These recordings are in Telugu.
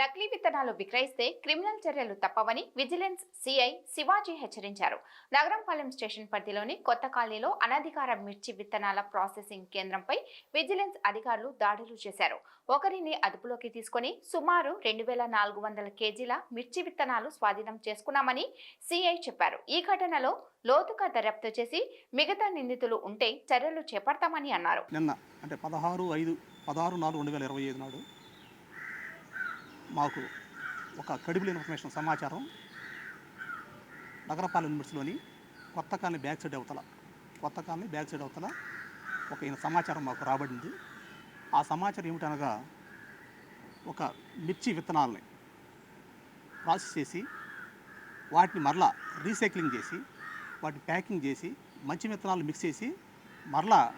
నకిలీ విత్తనాలు విక్రయిస్తే క్రిమినల్ చర్యలు తప్పవని విజిలెన్స్ సిఐ శివాజీ హెచ్చరించారు. నగరంపాలెం స్టేషన్ పరిధిలోని కొత్త కాలనీలో అనధికార మిర్చి విత్తనాల ప్రాసెసింగ్ కేంద్రంపై విజిలెన్స్ అధికారులు దాడులు చేశారు. ఒకరిని అదుపులోకి తీసుకొని సుమారు రెండు వేల నాలుగు వందల కేజీల మిర్చి విత్తనాలు స్వాధీనం చేసుకున్నామని సిఐ చెప్పారు. ఈ ఘటనలో లోతుగా దర్యాప్తు చేసి మిగతా నిందితులు ఉంటే చర్యలు చేపడతామని అన్నారు. నిన్న అంటే పదహారు ఐదు పదహారు నాలుగు రెండు వేల ఇరవై ఐదు నాడు మాకు ఒక కడిబుల్ ఇన్ఫర్మేషన్ సమాచారం నగరపాలెం లిమిట్స్లోని కొత్త కాలనీ బ్యాక్ సైడ్ అవతల కొత్త కాలనీ బ్యాక్ సైడ్ అవతల ఒక ఈయన సమాచారం మాకు రాబడింది. ఆ సమాచారం ఏమిటనగా ఒక మిర్చి విత్తనాలని ప్రాసెస్ చేసి వాటిని మరలా రీసైక్లింగ్ చేసి వాటిని ప్యాకింగ్ చేసి మంచి విత్తనాలు మిక్స్ చేసి మరలా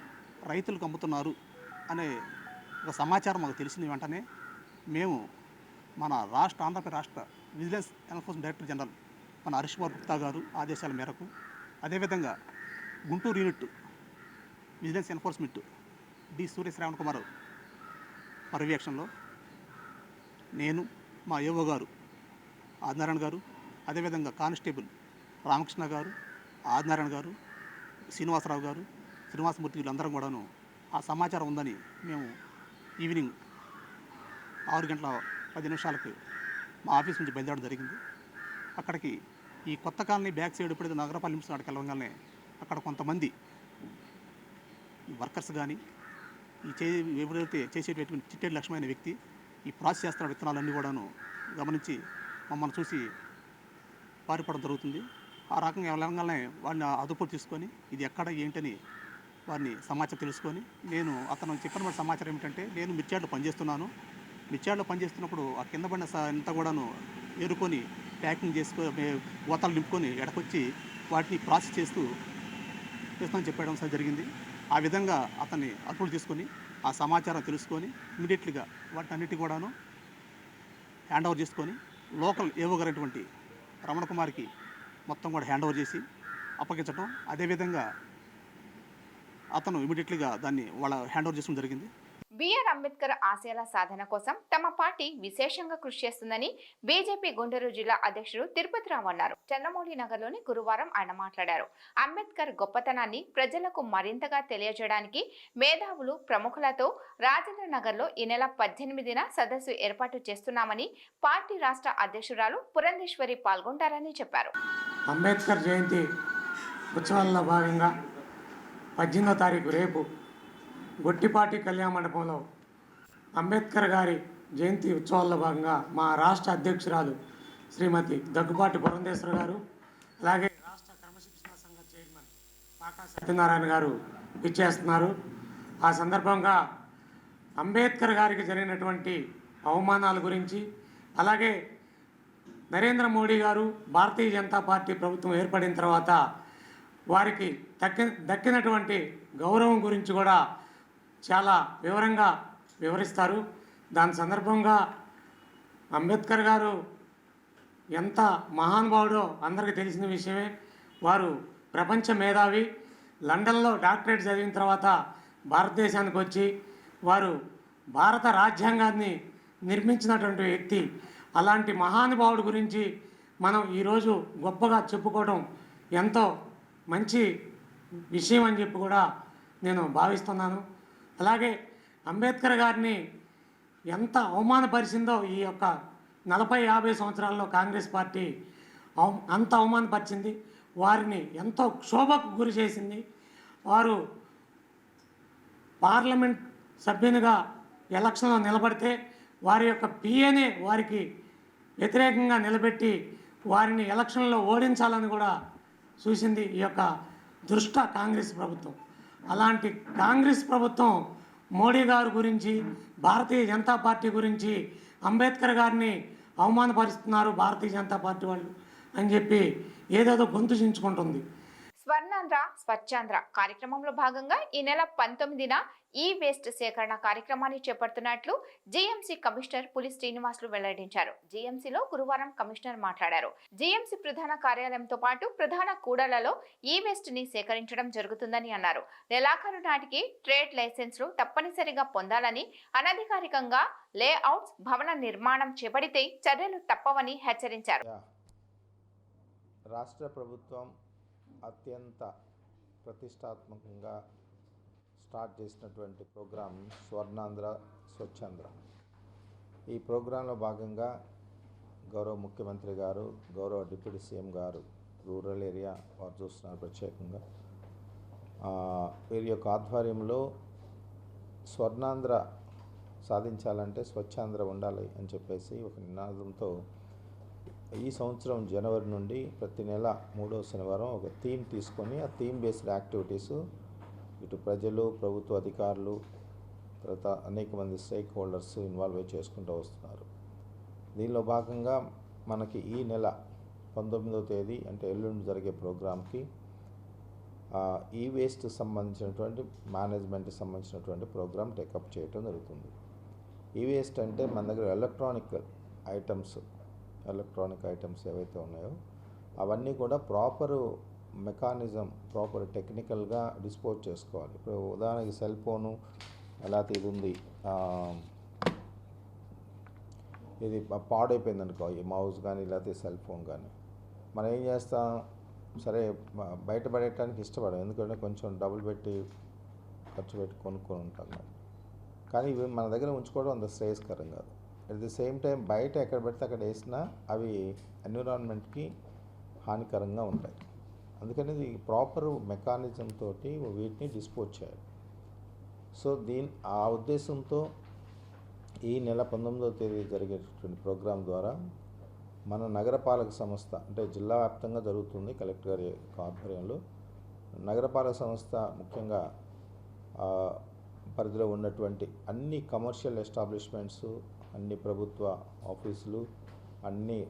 రైతులకు అమ్ముతున్నారు అనే ఒక సమాచారం మాకు తెలిసిన వెంటనే. మేము మన రాష్ట్ర ఆంధ్రప్రదేశ్ రాష్ట్ర విజిలెన్స్ ఎన్ఫోర్స్మెంట్ డైరెక్టర్ జనరల్ మన హరీష్ కుమార్ గుప్తా గారు ఆదేశాల మేరకు అదేవిధంగా Guntur unit vigilance enforcement D Surya Shravan Kumar పర్యవేక్షణలో నేను మా యువ గారు ఆదినారాయణ గారు అదేవిధంగా కానిస్టేబుల్ రామకృష్ణ గారు ఆదినారాయణ గారు శ్రీనివాసరావు గారు శ్రీనివాసమూర్తి వీళ్ళందరం కూడాను ఆ సమాచారం ఉందని మేము ఈవినింగ్ ఆరు గంటల పది నిమిషాలకు మా ఆఫీస్ నుంచి బయలుదేరడం జరిగింది. అక్కడికి ఈ కొత్త కాలనీ బ్యాక్ సైడ్ ఎప్పుడైతే నగరపాలెం నుంచి అక్కడికి వెళ్ళగానే అక్కడ కొంతమంది వర్కర్స్ కానీ ఈ చే ఎవరైతే చేసేటటువంటి చిట్టేటి లక్ష్యమైన వ్యక్తి ఈ ప్రాసెస్ చేస్తున్న విత్తనాలన్నీ కూడాను గమనించి మమ్మల్ని చూసి పారిపోవడం జరుగుతుంది. ఆ రకంగా వెళ్ళగానే వాడిని అదుపు తీసుకొని ఇది ఎక్కడ ఏంటని వారిని సమాచారం తెలుసుకొని నేను అతను చెప్పిన సమాచారం ఏమిటంటే నేను మిర్చాడ్లో పనిచేస్తున్నాను. మిర్చాడ్లో పనిచేస్తున్నప్పుడు ఆ కింద పడిన స- అంతా కూడాను ఏరుకొని ప్యాకింగ్ చేసుకొని గోతాలు నింపుకొని ఎడకొచ్చి వాటిని ప్రాసెస్ చేస్తూ చేస్తామని చెప్పడం సార్ జరిగింది. ఆ విధంగా అతన్ని అదుపులు తీసుకొని ఆ సమాచారం తెలుసుకొని ఇమీడియట్లీగా వాటిని అన్నిటి కూడాను హ్యాండ్ ఓవర్ చేసుకొని లోకల్ ఏవోగారైనటువంటి రమణ కుమార్కి మొత్తం కూడా హ్యాండ్ ఓవర్ చేసి అప్పగించడం అదేవిధంగా అతను ఇమీడియట్లీగా దాన్ని వాళ్ళ హ్యాండ్ ఓవర్ చేసుకోవడం జరిగింది. బిఆర్ అంబేద్కర్ ఆశయాల సాధన కోసం తమ పార్టీ విశేషంగా కృషి చేస్తుందని బీజేపీ గుంటూరు జిల్లా అధ్యక్షుడు తిరుపతిరావు అన్నారు. చంద్రమౌళి నగర్లోని గురువారం ఆయన మాట్లాడారు. అంబేద్కర్ గొప్పతనాన్ని ప్రజలకు మరింతగా తెలియజేయడానికి మేధావులు ప్రముఖులతో రాజేంద్ర నగర్లో ఈ నెల పద్దెనిమిదిన సదస్సు ఏర్పాటు చేస్తున్నామని పార్టీ రాష్ట్ర అధ్యక్షురాలు పురంధేశ్వరి పాల్గొంటారని చెప్పారు. అంబేద్కర్ జయంతి ఉత్సవాల్లో భాగంగా పద్దెనిమిదో తారీఖు రేపు గొట్టిపాటి కళ్యాణ మండపంలో అంబేద్కర్ గారి జయంతి ఉత్సవాల్లో భాగంగా మా రాష్ట్ర అధ్యక్షురాలు శ్రీమతి దగ్గుబాటి పురంధేశ్వర గారు అలాగే రాష్ట్ర క్రమశిక్షణ సంఘ చైర్మన్ పాకా సత్యనారాయణ గారు ఇచ్చేస్తున్నారు ఆ సందర్భంగా అంబేద్కర్ గారికి జరిగినటువంటి అవమానాల గురించి అలాగే నరేంద్ర మోడీ గారు భారతీయ జనతా పార్టీ ప్రభుత్వం ఏర్పడిన తర్వాత వారికి దక్కి దక్కినటువంటి గౌరవం గురించి కూడా చాలా వివరంగా వివరిస్తారు. దాని సందర్భంగా అంబేద్కర్ గారు ఎంత మహానుభావుడో అందరికీ తెలిసిన విషయమే. వారు ప్రపంచ మేధావి. లండన్లో డాక్టరేట్ చదివిన తర్వాత భారతదేశానికి వచ్చి వారు భారత రాజ్యాంగాన్ని నిర్మించినటువంటి వ్యక్తి. అలాంటి మహానుభావుడి గురించి మనం ఈరోజు గొప్పగా చెప్పుకోవడం ఎంతో మంచి విషయం అని చెప్పి కూడా నేను భావిస్తున్నాను. అలాగే అంబేద్కర్ గారిని ఎంత అవమానపరిచిందో ఈ యొక్క నలభై యాభై సంవత్సరాల్లో కాంగ్రెస్ పార్టీ అవ- అంత అవమానపరిచింది. వారిని ఎంతో క్షోభకు గురి చేసింది. వారు పార్లమెంట్ సభ్యునిగా ఎలక్షన్లో నిలబడితే వారి యొక్క పిఏనే వారికి వ్యతిరేకంగా నిలబెట్టి వారిని ఎలక్షన్లో ఓడించాలని కూడా చూసింది ఈ యొక్క దుష్ట కాంగ్రెస్ ప్రభుత్వం. అలాంటి కాంగ్రెస్ ప్రభుత్వం మోడీ గారి గురించి భారతీయ జనతా పార్టీ గురించి అంబేద్కర్ గారిని అవమానపరుస్తున్నారు భారతీయ జనతా పార్టీ వాళ్ళు అని చెప్పి ఏదేదో గొంతు చించుకుంటుంది. స్వర్ణాంధ్ర స్వచ్ఛాంధ్ర కార్యక్రమంలో భాగంగా ఈ నెల పంతొమ్మిదిన ఈ వేస్ట్ సేకరణ కార్యక్రమాన్ని చేపడుతున్నట్లు జీఎంసీ కమిషనర్ పులి శ్రీనివాసులు వెల్లడించారు. జీఎంసీలో గురువారం కమిషనర్ మాట్లాడారు. జీఎంసీ ప్రధాన కార్యాలయంతో పాటు ప్రధాన కూడలలో ఈ వేస్ట్ని సేకరించడం జరుగుతుందని అన్నారు. నెలాఖరు నాటికి ట్రేడ్ లైసెన్స్లు తప్పనిసరిగా పొందాలని అనధికారికంగా లేఅవుట్స్ భవన నిర్మాణం చేపడితే చర్యలు తప్పవని హెచ్చరించారు. రాష్ట్ర ప్రభుత్వం అత్యంత ప్రతిష్టాత్మకంగా స్టార్ట్ చేసినటువంటి ప్రోగ్రాం స్వర్ణాంధ్ర స్వచ్ఛాంధ్ర ఈ ప్రోగ్రాంలో భాగంగా గౌరవ ముఖ్యమంత్రి గారు గౌరవ డిప్యూటీ సీఎం గారు రూరల్ ఏరియా వారు చూస్తున్నారు ప్రత్యేకంగా. వీరి యొక్క ఆధ్వర్యంలో స్వర్ణాంధ్ర సాధించాలంటే స్వచ్ఛాంధ్ర ఉండాలి అని చెప్పేసి ఒక నినాదంతో ఈ సంవత్సరం జనవరి నుండి ప్రతి నెల మూడో శనివారం ఒక థీమ్ తీసుకొని ఆ థీమ్ బేస్డ్ యాక్టివిటీస్ ఇటు ప్రజలు ప్రభుత్వ అధికారులు తర్వాత అనేక మంది స్టేక్ హోల్డర్స్ ఇన్వాల్వ్ చేసుకుంటూ వస్తున్నారు. దీనిలో భాగంగా మనకి ఈ నెల పంతొమ్మిదవ తేదీ అంటే ఎల్లుండి జరిగే ప్రోగ్రామ్కి ఈ వేస్ట్ సంబంధించినటువంటి మేనేజ్మెంట్కి సంబంధించినటువంటి ప్రోగ్రామ్ టేకప్ చేయటం జరుగుతుంది. ఈ వేస్ట్ అంటే మన దగ్గర ఎలక్ట్రానిక్ ఐటమ్స్ ఎలక్ట్రానిక్ ఐటమ్స్ ఏవైతే ఉన్నాయో అవన్నీ కూడా ప్రాపర్ మెకానిజం ప్రాపర్ టెక్నికల్గా డిస్పోజ్ చేసుకోవాలి. ఇప్పుడు ఉదాహరణకి సెల్ ఫోను లేకపోతే ఇది ఉంది ఇది పాడైపోయింది అనుకో ఈ మౌస్ కానీ లేకపోతే సెల్ ఫోన్ కానీ మనం ఏం చేస్తాం? సరే బయట పడేయటానికి ఇష్టపడం ఎందుకంటే కొంచెం డబ్బులు పెట్టి ఖర్చు పెట్టి కొనుక్కొని ఉంటాం. కానీ ఇవి మన దగ్గర ఉంచుకోవడం అంత శ్రేయస్కరం కాదు. అట్ ది సేమ్ టైం బయట ఎక్కడ పెడితే అక్కడ వేసినా అవి ఎన్విరాన్మెంట్కి హానికరంగా ఉంటాయి. అందుకని ఇది ప్రాపర్ మెకానిజం తోటి వీటిని డిస్పోజ్ చేయాలి. సో దీని ఆ ఉద్దేశంతో ఈ నెల పంతొమ్మిదవ తేదీ జరిగేటటువంటి ప్రోగ్రాం ద్వారా మన నగరపాలక సంస్థ అంటే జిల్లా వ్యాప్తంగా జరుగుతుంది కలెక్టర్ గారి ఆధ్వర్యంలో. నగరపాలక సంస్థ ముఖ్యంగా పరిధిలో ఉన్నటువంటి అన్ని కమర్షియల్ ఎస్టాబ్లిష్మెంట్స్ అన్ని ప్రభుత్వ ఆఫీసులు అన్ని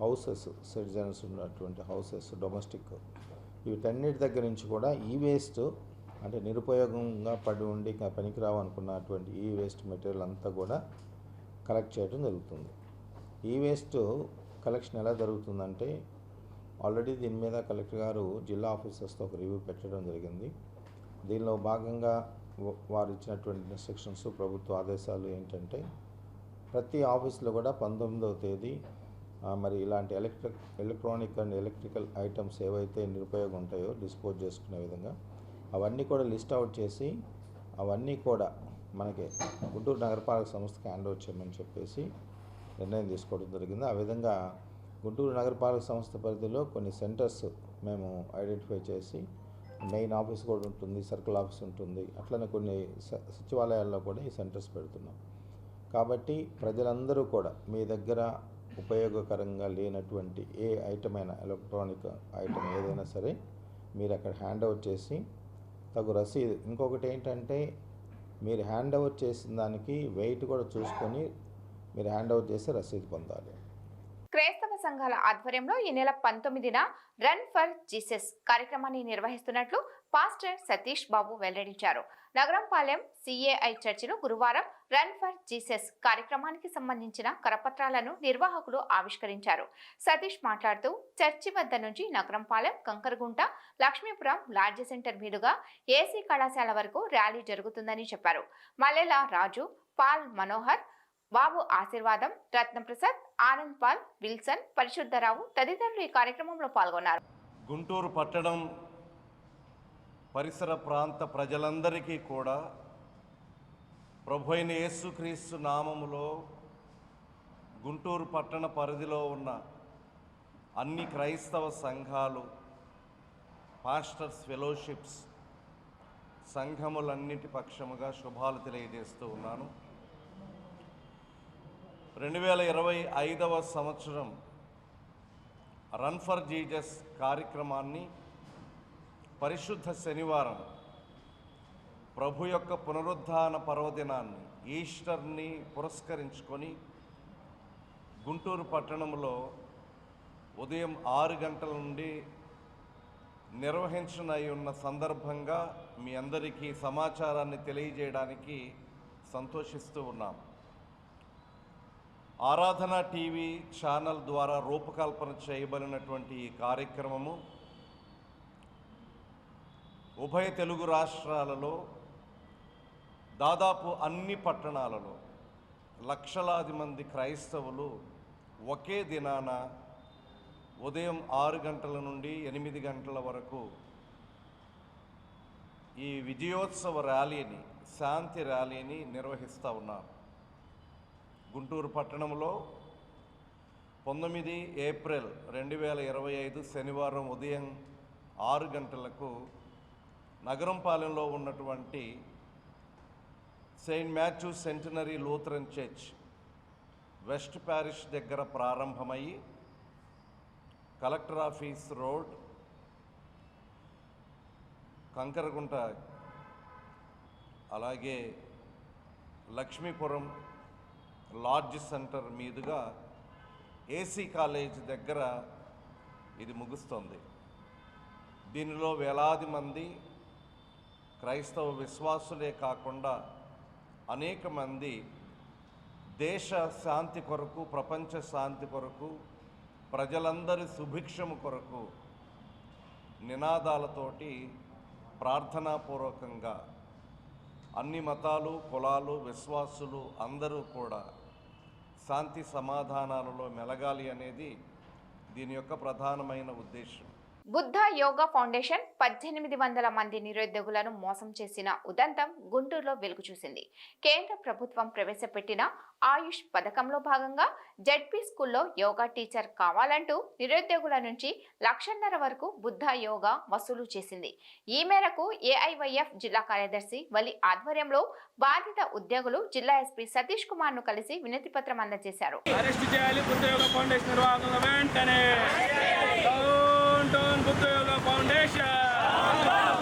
హౌసెస్ సిటిజన్స్ ఉన్నటువంటి హౌసెస్ డొమెస్టిక్ వీటన్నిటి దగ్గర నుంచి కూడా ఈ వేస్ట్ అంటే నిరుపయోగంగా పడి ఉండి ఇంకా పనికిరావు అనుకున్నటువంటి ఈ వేస్ట్ మెటీరియల్ అంతా కూడా కలెక్ట్ చేయడం జరుగుతుంది. ఈ వేస్ట్ కలెక్షన్ ఎలా జరుగుతుందంటే ఆల్రెడీ దీని మీద కలెక్టర్ గారు జిల్లా ఆఫీసర్స్తో ఒక రివ్యూ పెట్టడం జరిగింది. దీనిలో భాగంగా వారు ఇచ్చినటువంటి ఇన్స్ట్రక్షన్స్ ప్రభుత్వ ఆదేశాలు ఏంటంటే ప్రతి ఆఫీస్లో కూడా పంతొమ్మిదవ తేదీ మరి ఇలాంటి electric electronic and electrical items ఏవైతే నిరుపయోగం ఉంటాయో డిస్పోజ్ చేసుకునే విధంగా అవన్నీ కూడా లిస్ట్ అవుట్ చేసి అవన్నీ కూడా మనకి గుంటూరు నగరపాలక సంస్థకి హ్యాండ్ ఓవర్ చేయమని చెప్పేసి నిర్ణయం తీసుకోవడం జరిగింది. ఆ విధంగా గుంటూరు నగరపాలక సంస్థ పరిధిలో కొన్ని సెంటర్స్ మేము ఐడెంటిఫై చేసి మెయిన్ ఆఫీస్ కూడా ఉంటుంది సర్కిల్ ఆఫీస్ ఉంటుంది. అట్లనే కొన్ని స- సచివాలయాల్లో కూడా ఈ సెంటర్స్ పెడుతున్నాం. కాబట్టి ప్రజలందరూ కూడా మీ దగ్గర ఉపయోగకరంగా లేనటువంటి ఏ ఐటమ్ అయినా ఎలక్ట్రానిక్ ఐటమ్ ఏదైనా సరే మీరు అక్కడ హ్యాండ్ ఓవర్ చేసి తగు రసీదు ఇంకొకటి ఏంటంటే మీరు హ్యాండ్ ఓవర్ చేసిన దానికి వెయిట్ కూడా చూసుకొని మీరు హ్యాండ్ ఓవర్ చేసి రసీదు పొందాలి. క్రైస్తవ సంఘాల ఆధ్వర్యంలో ఈ నెల పంతొమ్మిదిన రన్ ఫర్ జీసస్ కార్యక్రమాన్ని నిర్వహిస్తున్నట్లు పాస్టర్ సతీష్ బాబు వెల్లడించారు. నగరంపాలెం సిఏఐ చర్చిలో గురువారం రన్ ఫర్ జీసస్ కార్యక్రమానికి సంబంధించిన కరపత్రాలను నిర్వాహకులు ఆవిష్కరించారు. సతీష్ మాట్లాడుతూ చర్చి వద్ద నుంచి నగరంపాలెం కంకరగుంట లక్ష్మీపురం లాడ్జ్ సెంటర్ మీదుగా ఏసీ కళాశాల వరకు ర్యాలీ జరుగుతుందని చెప్పారు. మల్లెల రాజు Paul Manohar Babu Ashirvadam Ratnaprasad Anand Paul Wilson Parishuddharao తదితరులు ఈ కార్యక్రమంలో పాల్గొన్నారు. గుంటూరు పట్టణం పరిసర ప్రాంత ప్రజలందరికీ కూడా ప్రభు అయిన యేసుక్రీస్తు నామములో గుంటూరు పట్టణ పరిధిలో ఉన్న అన్ని క్రైస్తవ సంఘాలు పాస్టర్స్ ఫెలోషిప్స్ సంఘములన్నిటి పక్షముగా శుభాలు తెలియజేస్తూ ఉన్నాను. రెండు వేల ఇరవై ఐదవ సంవత్సరం రన్ ఫర్ జీజస్ కార్యక్రమాన్ని పరిశుద్ధ శనివారం ప్రభు యొక్క పునరుద్ధాన పర్వదినాన్ని ఈస్టర్ని పురస్కరించుకొని గుంటూరు పట్టణంలో ఉదయం ఆరు గంటల నుండి నిర్వహించనై ఉన్న సందర్భంగా మీ అందరికీ సమాచారాన్ని తెలియజేయడానికి సంతోషిస్తూ ఉన్నాం. ఆరాధన టీవీ ఛానల్ ద్వారా రూపకల్పన చేయబడినటువంటి ఈ కార్యక్రమము ఉభయ తెలుగు రాష్ట్రాలలో దాదాపు అన్ని పట్టణాలలో లక్షలాది మంది క్రైస్తవులు ఒకే దినాన ఉదయం ఆరు గంటల నుండి ఎనిమిది గంటల వరకు ఈ విజయోత్సవ ర్యాలీని శాంతి ర్యాలీని నిర్వహిస్తూ ఉన్నారు. గుంటూరు పట్టణంలో పంతొమ్మిది ఏప్రిల్ రెండు వేల ఇరవై ఐదు శనివారం ఉదయం ఆరు గంటలకు నగరంపాలెంలో ఉన్నటువంటి saint Matthew centenary Lutheran church west parish దగ్గర ప్రారంభమయ్యి కలెక్టర్ ఆఫీస్ రోడ్ కంకరగుంట అలాగే లక్ష్మీపురం లాడ్జ్ సెంటర్ మీదుగా ఏసీ కాలేజ్ దగ్గర ఇది ముగుస్తుంది. దీనిలో వేలాది మంది క్రైస్తవ విశ్వాసులే కాకుండా అనేక మంది దేశ శాంతి కొరకు ప్రపంచ శాంతి కొరకు ప్రజలందరి సుభిక్షము కొరకు నినాదాలతోటి ప్రార్థనాపూర్వకంగా అన్ని మతాలు కులాలు విశ్వాసులు అందరూ కూడా శాంతి సమాధానాలలో మెలగాలి అనేది దీని యొక్క ప్రధానమైన ఉద్దేశం. బుద్ధ యోగా ఫౌండేషన్ పద్దెనిమిది వందల మంది నిరుద్యోగులను మోసం చేసిన ఉదంతం గుంటూరులో వెలుగు చూసింది కేంద్ర ప్రభుత్వం ప్రవేశపెట్టిన ఆయుష్ పథకంలో భాగంగా జడ్పీ స్కూల్లో యోగా టీచర్ కావాలంటూ నిరుద్యోగుల నుంచి లక్షన్నర వరకు బుద్ధ యోగా వసూలు చేసింది. ఈ మేరకు ఏఐవైఎఫ్ జిల్లా కార్యదర్శి వలి ఆధ్వర్యంలో బాధిత ఉద్యోగులు జిల్లా ఎస్పీ సతీష్ కుమార్ను కలిసి వినతి పత్రం అందజేశారు. అరెస్ట్ చేయాలి బుద్ధయోగ ఫౌండేషన్.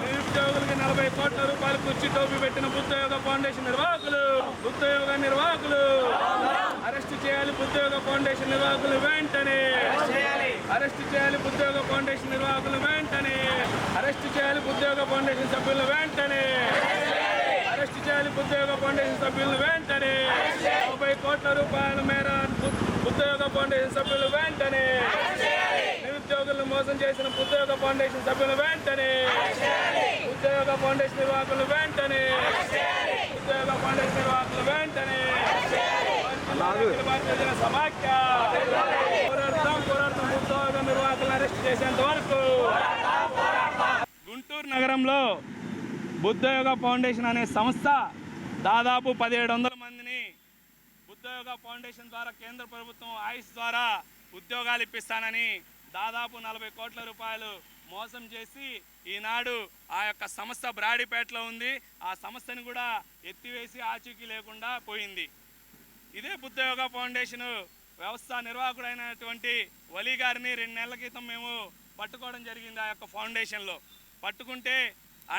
నిరుద్యోగులకి నలభై కోట్ల రూపాయలు కుర్చీ టోపీ పెట్టిన బుద్ధయోగ ఫౌండేషన్ నిర్వాహకులు బుద్ధయోగ నిర్వాహకులు. అరెస్ట్ చేయాలి బుద్ధయోగ ఫౌండేషన్ నిర్వాహకులు వెంటనే. అరెస్ట్ చేయాలి బుద్ధయోగ ఫౌండేషన్ నిర్వాహకులు వెంటనే. అరెస్ట్ చేయాలి బుద్ధయోగ ఫౌండేషన్ సభ్యులు వెంటనే. అరెస్ట్ చేయాలి ఉద్యోగ ఫౌండేషన్ సభ్యులు వెంటనే. ముప్పై కోట్ల రూపాయల మేర బుద్ధయోగ ఫౌండేషన్ సభ్యులు వెంటనే. మోసం చేసిన ఉద్యోగ ఫౌండేషన్ సభ్యులు వెంటనే ఉద్యోగ ఫౌండేషన్ నిర్వాహకులు వెంటనే ఉద్యోగ ఫౌండేషన్ నిర్వాహకులు వెంటనే సమాఖ్య పోరాడతాం పోరాడతాం. ఉద్యోగ నిర్వాహకులను అరెస్ట్ చేసేంత వరకు గుంటూరు నగరంలో బుద్ధయోగ ఫౌండేషన్ అనే సంస్థ దాదాపు పదిహేడు వందల మందిని బుద్ధయోగ ఫౌండేషన్ ద్వారా కేంద్ర ప్రభుత్వం ఆయుష్ ద్వారా ఉద్యోగాలు ఇప్పిస్తానని దాదాపు నలభై కోట్ల రూపాయలు మోసం చేసి ఈనాడు ఆ యొక్క సంస్థ బ్రాడీపేటలో ఉంది. ఆ సంస్థని కూడా ఎత్తివేసి ఆచూకీ లేకుండా పోయింది. ఇదే బుద్ధయోగ ఫౌండేషన్ వ్యవస్థ నిర్వాహకుడైనటువంటి వలీ గారిని రెండు నెలల క్రితం మేము పట్టుకోవడం జరిగింది ఆ యొక్క ఫౌండేషన్లో. పట్టుకుంటే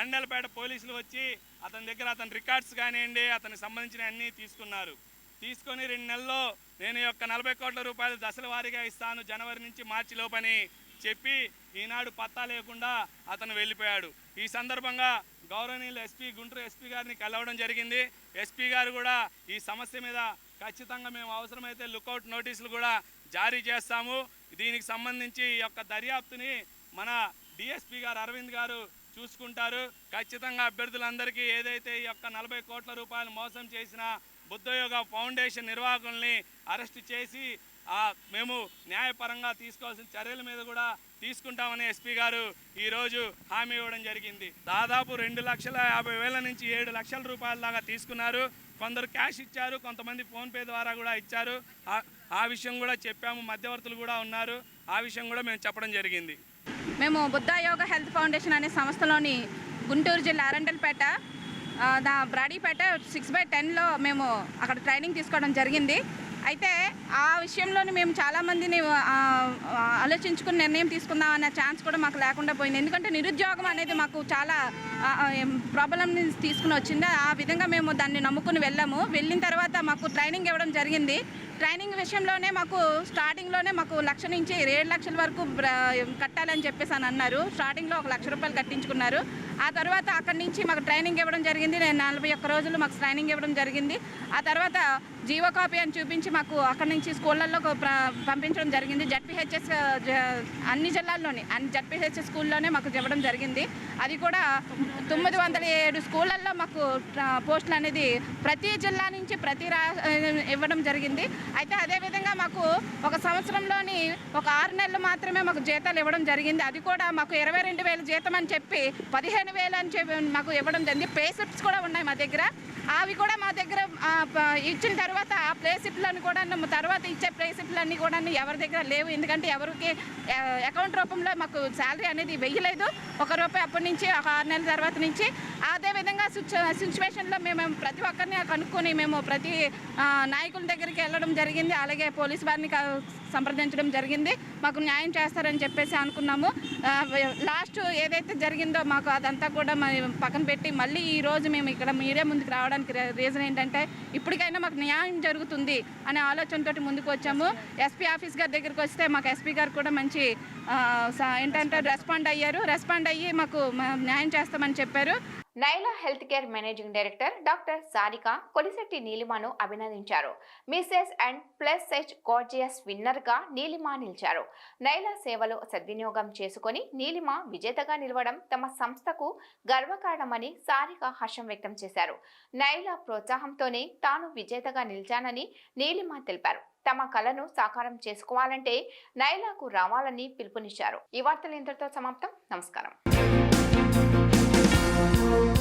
అండలపేట పోలీసులు వచ్చి అతని దగ్గర అతని రికార్డ్స్ కానివ్వండి అతనికి సంబంధించిన అన్నీ తీసుకున్నారు. తీసుకొని రెండు నెలల్లో నేను యొక్క నలభై కోట్ల రూపాయలు దశల వారీగా ఇస్తాను జనవరి నుంచి మార్చి లోపని చెప్పి ఈనాడు పత్తా లేకుండా అతను వెళ్ళిపోయాడు. ఈ సందర్భంగా గౌరవనీయులు ఎస్పీ గుంటూరు ఎస్పీ గారిని కలవడం జరిగింది. ఎస్పీ గారు కూడా ఈ సమస్య మీద ఖచ్చితంగా మేము అవసరమైతే లుకౌట్ నోటీసులు కూడా జారీ చేస్తాము. దీనికి సంబంధించి ఈ యొక్క దర్యాప్తుని మన డిఎస్పీ గారు అరవింద్ గారు చూసుకుంటారు. ఖచ్చితంగా అభ్యర్థులందరికీ ఏదైతే ఈ యొక్క నలభై కోట్ల రూపాయలు మోసం చేసిన బుద్ధయోగ ఫౌండేషన్ నిర్వాహకుల్ని అరెస్ట్ చేసి మేము న్యాయపరంగా తీసుకోవాల్సిన చర్యల మీద కూడా తీసుకుంటామని ఎస్పీ గారు ఈరోజు హామీ ఇవ్వడం జరిగింది. దాదాపు రెండు లక్షల యాభై వేల నుంచి ఏడు లక్షల రూపాయల దాకా తీసుకున్నారు. కొందరు క్యాష్ ఇచ్చారు కొంతమంది ఫోన్పే ద్వారా కూడా ఇచ్చారు. ఆ- విషయం కూడా చెప్పాము మధ్యవర్తులు కూడా ఉన్నారు. ఆ విషయం కూడా మేము చెప్పడం జరిగింది. మేము బుద్ధ యోగ హెల్త్ ఫౌండేషన్ అనే సంస్థలోని గుంటూరు జిల్లా అరండల్పేట దా బ్రాడీపేట సిక్స్ బై టెన్లో మేము అక్కడ ట్రైనింగ్ తీసుకోవడం జరిగింది. అయితే ఆ విషయంలోని మేము చాలామందిని ఆలోచించుకుని నిర్ణయం తీసుకుందాం అనే ఛాన్స్ కూడా మాకు లేకుండా పోయింది. ఎందుకంటే నిరుద్యోగం అనేది మాకు చాలా ప్రాబ్లంని తీసుకుని వచ్చింది. ఆ విధంగా మేము దాన్ని నమ్ముకుని వెళ్ళాము. వెళ్ళిన తర్వాత మాకు ట్రైనింగ్ ఇవ్వడం జరిగింది. ట్రైనింగ్ విషయంలోనే మాకు స్టార్టింగ్లోనే మాకు లక్ష నుంచి ఏడు లక్షల వరకు కట్టాలని చెప్పేసి అని అన్నారు. స్టార్టింగ్లో ఒక లక్ష రూపాయలు కట్టించుకున్నారు. ఆ తర్వాత అక్కడి నుంచి మాకు ట్రైనింగ్ ఇవ్వడం జరిగింది. నేను నలభై ఒక్క రోజులు మాకు ట్రైనింగ్ ఇవ్వడం జరిగింది. ఆ తర్వాత జీవో కాపీ అని చూపించి మాకు అక్కడి నుంచి స్కూళ్ళల్లో పంపించడం జరిగింది. జడ్పిహెచ్ఎస్ అన్ని జిల్లాల్లోని అన్ని జడ్పిహెచ్ఎస్ స్కూల్లోనే మాకు ఇవ్వడం జరిగింది. అది కూడా తొమ్మిది వందల ఏడు స్కూళ్ళల్లో మాకు పోస్టులు అనేది ప్రతి జిల్లా నుంచి ప్రతి రా ఇవ్వడం జరిగింది. అయితే అదేవిధంగా మాకు ఒక సంవత్సరంలోని ఒక ఆరు నెలలు మాత్రమే మాకు జీతాలు ఇవ్వడం జరిగింది. అది కూడా మాకు ఇరవై రెండు వేల జీతం అని చెప్పి పదిహేను వేలు అని చెప్పి మాకు ఇవ్వడం జరిగింది. పే స్లిప్స్ కూడా ఉన్నాయి మా దగ్గర. అవి కూడా మా దగ్గర ఇచ్చిన తర్వాత ఆ ప్లే స్లిప్లను కూడా తర్వాత ఇచ్చే ప్లే స్లిప్లన్నీ కూడా ఎవరి దగ్గర లేవు. ఎందుకంటే ఎవరికి అకౌంట్ రూపంలో మాకు శాలరీ అనేది వెయ్యలేదు. ఒక రూపాయి అప్పటి నుంచి ఒక ఆరు నెలల తర్వాత నుంచి. అదేవిధంగా సిచ్యువేషన్లో మేము ప్రతి ఒక్కరిని కనుక్కొని మేము ప్రతి నాయకుల దగ్గరికి వెళ్ళడం జరిగింది. అలాగే పోలీస్ వారిని సంప్రదించడం జరిగింది. మాకు న్యాయం చేస్తారని చెప్పేసి అనుకున్నాము. లాస్ట్ ఏదైతే జరిగిందో మాకు అదంతా కూడా మరి పక్కన పెట్టి మళ్ళీ ఈ రోజు మేము ఇక్కడ మీడియా ముందుకు రావడానికి రీజన్ ఏంటంటే ఇప్పటికైనా మాకు న్యాయం జరుగుతుంది అనే ఆలోచనతో ముందుకు వచ్చాము. ఎస్పీ ఆఫీస్ గారి దగ్గరికి వస్తే మాకు ఎస్పీ గారు కూడా మంచి స- ఏంటంటే రెస్పాండ్ అయ్యారు. రెస్పాండ్ అయ్యి మాకు న్యాయం చేస్తామని చెప్పారు. Naila health care managing director doctor Sarika Kolisetti నీలిమాను అభినందించారు. Mrs and plus H gorgeous విన్నర్గా Neelima నిలిచారు. నైలా సేవలు సద్వినియోగం చేసుకొని నీలిమ విజేతగా నిలవడం తమ సంస్థకు గర్వకారణమని సారిక హర్షం వ్యక్తం చేశారు. నైలా ప్రోత్సాహంతోనే తాను విజేతగా నిలిచానని నీలిమ తెలిపారు. తమ కలను సాకారం చేసుకోవాలంటే నైలాకు రావాలని పిలుపునిచ్చారు. ఈ వార్తలు ఇంతటితో సమాప్తం. నమస్కారం. Thank you.